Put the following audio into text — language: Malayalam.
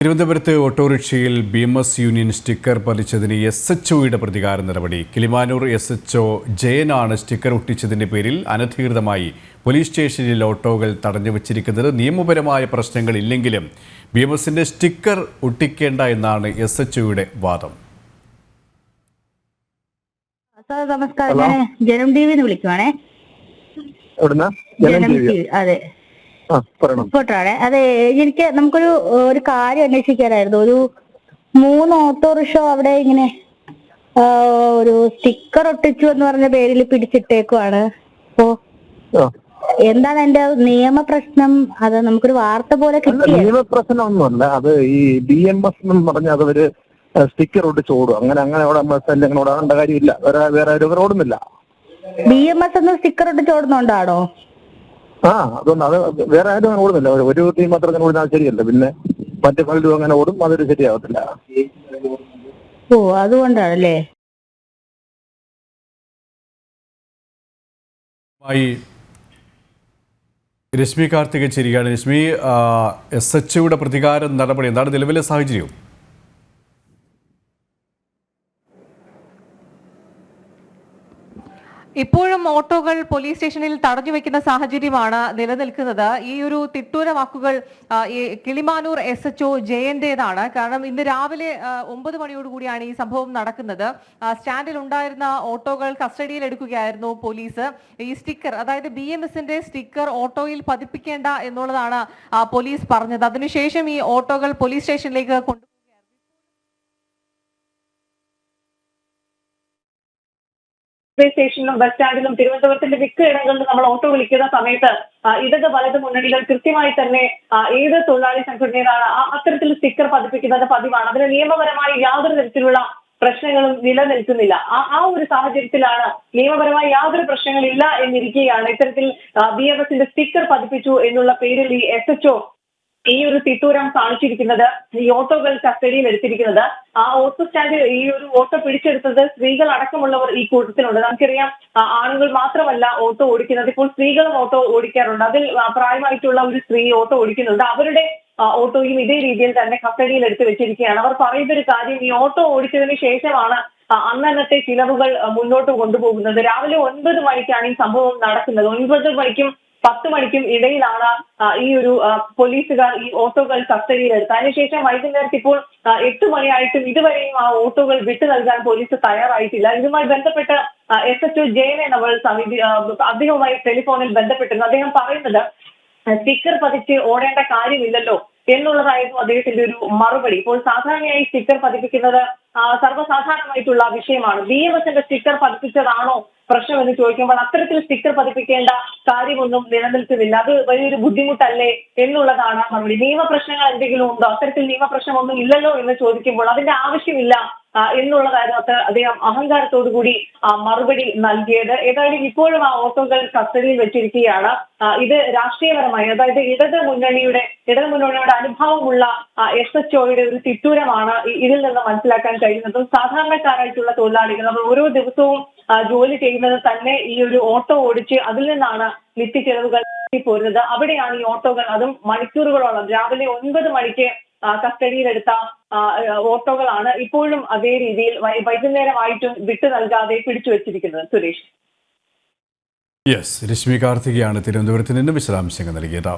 തിരുവനന്തപുരത്ത് ഓട്ടോറിക്ഷയിൽ B M S union sticker പതിച്ചതിന് S H ഒയുടെ പ്രതികാര നടപടി. കിളിമാനൂർ എസ് എച്ച് ഒ ജയനാണ് സ്റ്റിക്കർ ഒട്ടിച്ചതിന്റെ പേരിൽ അനധികൃതമായി പോലീസ് സ്റ്റേഷനിൽ ഓട്ടോകൾ തടഞ്ഞു വച്ചിരിക്കുന്നത്. നിയമപരമായ പ്രശ്നങ്ങളില്ലെങ്കിലും ബി എം എസിന്റെ സ്റ്റിക്കർ ഒട്ടിക്കേണ്ട എന്നാണ് എസ് എച്ച് ഒയുടെ വാദം. സാർ നമസ്കാരം. ഞാൻ ജനം ടി വിന്ന് വിളിക്കുവാണേ. അതെ. റിപ്പോർട്ടറാണേ അതെ എനിക്ക് നമുക്കൊരു ഒരു കാര്യം അന്വേഷിക്കാനായിരുന്നു. ഒരു മൂന്ന് ഓട്ടോറിക്ഷ അവിടെ ഇങ്ങനെ ഒരു സ്റ്റിക്കർ ഒട്ടിച്ചു എന്ന് പറഞ്ഞ പേരിൽ പിടിച്ചിട്ടേക്കുവാണ്. അപ്പോ എന്താണ് എന്റെ നിയമപ്രശ്നം? അത് നമുക്കൊരു വാർത്ത പോലെ നിയമപ്രശ്നം ഒന്നുമല്ല അത് ഈ ബി എം എസ് എന്ന് പറഞ്ഞ അത് ഒരു സ്റ്റിക്കർ ഒട്ടിച്ച് ഓടും. അങ്ങനെ അങ്ങനെ അവിടെ ഓടാണ്ട കാര്യമില്ല. വേറെ വേറെ ഓടുന്നില്ല ബി എം എസ് എന്ന് സ്റ്റിക്കർ ഒട്ടിച്ച് ഓടുന്നുണ്ടാണോ? ആ അതുകൊണ്ട് അത് വേറെ ആരും അങ്ങനെ ഓടുന്നില്ല. ഒരു- ടീം മാത്രം അങ്ങനെ ഓടുന്നത് ശരിയല്ല. പിന്നെ മറ്റു പലരും അങ്ങനെ ഓടും അതൊരു ശരിയാവത്തില്ല ഓ അതുകൊണ്ടാണല്ലേ? രശ്മി കാർത്തിക ചിരിയാണ് രശ്മി എസ് എച്ച് യുടെ പ്രതികാര നടപടി എന്താണ് നിലവിലെ സാഹചര്യം? ഇപ്പോഴും ഓട്ടോകൾ പോലീസ് സ്റ്റേഷനിൽ തടഞ്ഞു വെക്കുന്ന സാഹചര്യമാണ് നിലനിൽക്കുന്നത്. ഈ ഒരു തിട്ടൂര വാക്കുകൾ ഈ കിളിമാനൂർ എസ് എച്ച് ഒ ജയന്റേതാണ്. കാരണം ഇന്ന് രാവിലെ ഒമ്പത് മണിയോടുകൂടിയാണ് ഈ സംഭവം നടക്കുന്നത്. സ്റ്റാൻഡിൽ ഉണ്ടായിരുന്ന ഓട്ടോകൾ കസ്റ്റഡിയിൽ എടുക്കുകയായിരുന്നു പോലീസ്. ഈ സ്റ്റിക്കർ അതായത് ബി എം എസിന്റെ സ്റ്റിക്കർ ഓട്ടോയിൽ പതിപ്പിക്കേണ്ട എന്നുള്ളതാണ് പോലീസ് പറഞ്ഞത്. അതിനുശേഷം ഈ ഓട്ടോകൾ പോലീസ് സ്റ്റേഷനിലേക്ക് കൊണ്ടു റെയിൽവേ സ്റ്റേഷനിലും ബസ് സ്റ്റാൻഡിലും തിരുവനന്തപുരത്തിന്റെ മിക്ക ഇടങ്ങളിലും നമ്മൾ ഓട്ടോ വിളിക്കുന്ന സമയത്ത് ഇടത് വലത് മുന്നണികൾ കൃത്യമായി തന്നെ ഏത് തൊഴിലാളി സംഘടനയിലാണ് അത്തരത്തിൽ സ്റ്റിക്കർ പതിപ്പിക്കുന്നത് പതിവാണ്. അതിന് നിയമപരമായി യാതൊരു തരത്തിലുള്ള പ്രശ്നങ്ങളും നിലനിൽക്കുന്നില്ല. ആ ഒരു സാഹചര്യത്തിലാണ് നിയമപരമായി യാതൊരു പ്രശ്നങ്ങളില്ല എന്നിരിക്കുകയാണ് ഇത്തരത്തിൽ ബി എം എസിന്റെ സ്റ്റിക്കർ പതിപ്പിച്ചു എന്നുള്ള പേരിൽ ഈ എസ് എച്ച് ഈ ഒരു തിട്ടൂരം കാണിച്ചിരിക്കുന്നത്. ഈ ഓട്ടോകൾ കസ്റ്റഡിയിൽ എടുത്തിരിക്കുന്നത്. ആ ഓട്ടോ സ്റ്റാൻഡിൽ ഈ ഒരു ഓട്ടോ പിടിച്ചെടുത്തത് സ്ത്രീകൾ അടക്കമുള്ളവർ ഈ കൂട്ടത്തിലുണ്ട്. നമുക്കറിയാം ആണുങ്ങൾ മാത്രമല്ല ഓട്ടോ ഓടിക്കുന്നത്. ഇപ്പോൾ സ്ത്രീകളും ഓട്ടോ ഓടിക്കാറുണ്ട്. അതിൽ പ്രായമായിട്ടുള്ള ഒരു സ്ത്രീ ഓട്ടോ ഓടിക്കുന്നുണ്ട്. അവരുടെ ഓട്ടോയും ഇതേ രീതിയിൽ തന്നെ കസ്റ്റഡിയിൽ എടുത്തു വെച്ചിരിക്കുകയാണ്. അവർ പറയുന്ന ഒരു കാര്യം ഈ ഓട്ടോ ഓടിച്ചതിന് ശേഷമാണ് അന്നന്നത്തെ ചിലവുകൾ മുന്നോട്ട് കൊണ്ടുപോകുന്നത്. രാവിലെ ഒൻപത് മണിക്കാണ് ഈ സംഭവം നടക്കുന്നത്. ഒൻപത് മണിക്കും പത്ത് മണിക്കും ഇടയിലാണ് ഈ ഒരു പോലീസുകാർ ഈ ഓട്ടോകൾ കസ്റ്റഡിയിൽ എടുത്തത് അതിനുശേഷം വൈകുന്നേരത്ത് ഇപ്പോൾ എട്ട് മണിയായിട്ടും ഇതുവരെയും ആ ഓട്ടോകൾ വിട്ടു നൽകാൻ പോലീസ് തയ്യാറായിട്ടില്ല. ഇതുമായി ബന്ധപ്പെട്ട് എസ് എച്ച് ഒ ജയനെ നമ്മൾ സമീപി അദ്ദേഹവുമായി ടെലിഫോണിൽ ബന്ധപ്പെട്ടിരുന്നു. അദ്ദേഹം പറയുന്നത് സ്റ്റിക്കർ പതിച്ച് ഓടേണ്ട കാര്യമില്ലല്ലോ എന്നുള്ളതായിരുന്നു അദ്ദേഹത്തിന്റെ ഒരു മറുപടി. ഇപ്പോൾ സാധാരണയായി സ്റ്റിക്കർ പതിപ്പിക്കുന്നത് സർവസാധാരണമായിട്ടുള്ള വിഷയമാണ്. ബി എം എസിന്റെ സ്റ്റിക്കർ പതിപ്പിച്ചതാണോ പ്രശ്നം എന്ന് ചോദിക്കുമ്പോൾ അത്തരത്തിൽ സ്റ്റിക്കർ പതിപ്പിക്കേണ്ട കാര്യമൊന്നും നിലനിൽക്കുന്നില്ല. അത് വലിയൊരു ബുദ്ധിമുട്ടല്ലേ എന്നുള്ളതാണ് മറുപടി. നിയമപ്രശ്നങ്ങൾ എന്തെങ്കിലും ഉണ്ടോ? അത്തരത്തിൽ നിയമപ്രശ്നമൊന്നും ഇല്ലല്ലോ എന്ന് ചോദിക്കുമ്പോൾ അതിന്റെ ആവശ്യമില്ല. എന്നുള്ളതായിരുന്നു അത് അദ്ദേഹം അഹങ്കാരത്തോടു കൂടി മറുപടി നൽകിയത്. ഏതായാലും ഇപ്പോഴും ആ ഓട്ടോകൾ കസ്റ്റഡിയിൽ വെച്ചിരിക്കുകയാണ്. ഇത് രാഷ്ട്രീയപരമായി അതായത് ഇടത് മുന്നണിയുടെ ഇടത് മുന്നണിയുടെ അനുഭാവമുള്ള എസ് എച്ച് ഒയുടെ ഒരു തിട്ടൂരമാണ് ഇതിൽ നിന്ന് മനസ്സിലാക്കാൻ കഴിയുന്നതും സാധാരണക്കാരായിട്ടുള്ള തൊഴിലാളികൾ അവർ ഓരോ ദിവസവും ജോലി ചെയ്യുന്നത് തന്നെ ഈ ഒരു ഓട്ടോ ഓടിച്ച് അതിൽ നിന്നാണ് നിത്യചെലവുകൾ പോരുന്നത്. അവിടെയാണ് ഈ ഓട്ടോകൾ അതും മണിക്കൂറുകളോളം. രാവിലെ ഒൻപത് മണിക്ക് കസ്റ്റഡിയിലെടുത്ത ഓട്ടോകളാണ് ഇപ്പോഴും അതേ രീതിയിൽ വൈകുന്നേരമായിട്ടും വിട്ടു നൽകാതെ പിടിച്ചു വെച്ചിരിക്കുന്നത് സുരേഷ്. യെസ് രശ്മി കാർത്തികയാണ് തിരുവനന്തപുരത്ത് നിന്ന് വിശദാംശങ്ങൾ നൽകിയത്.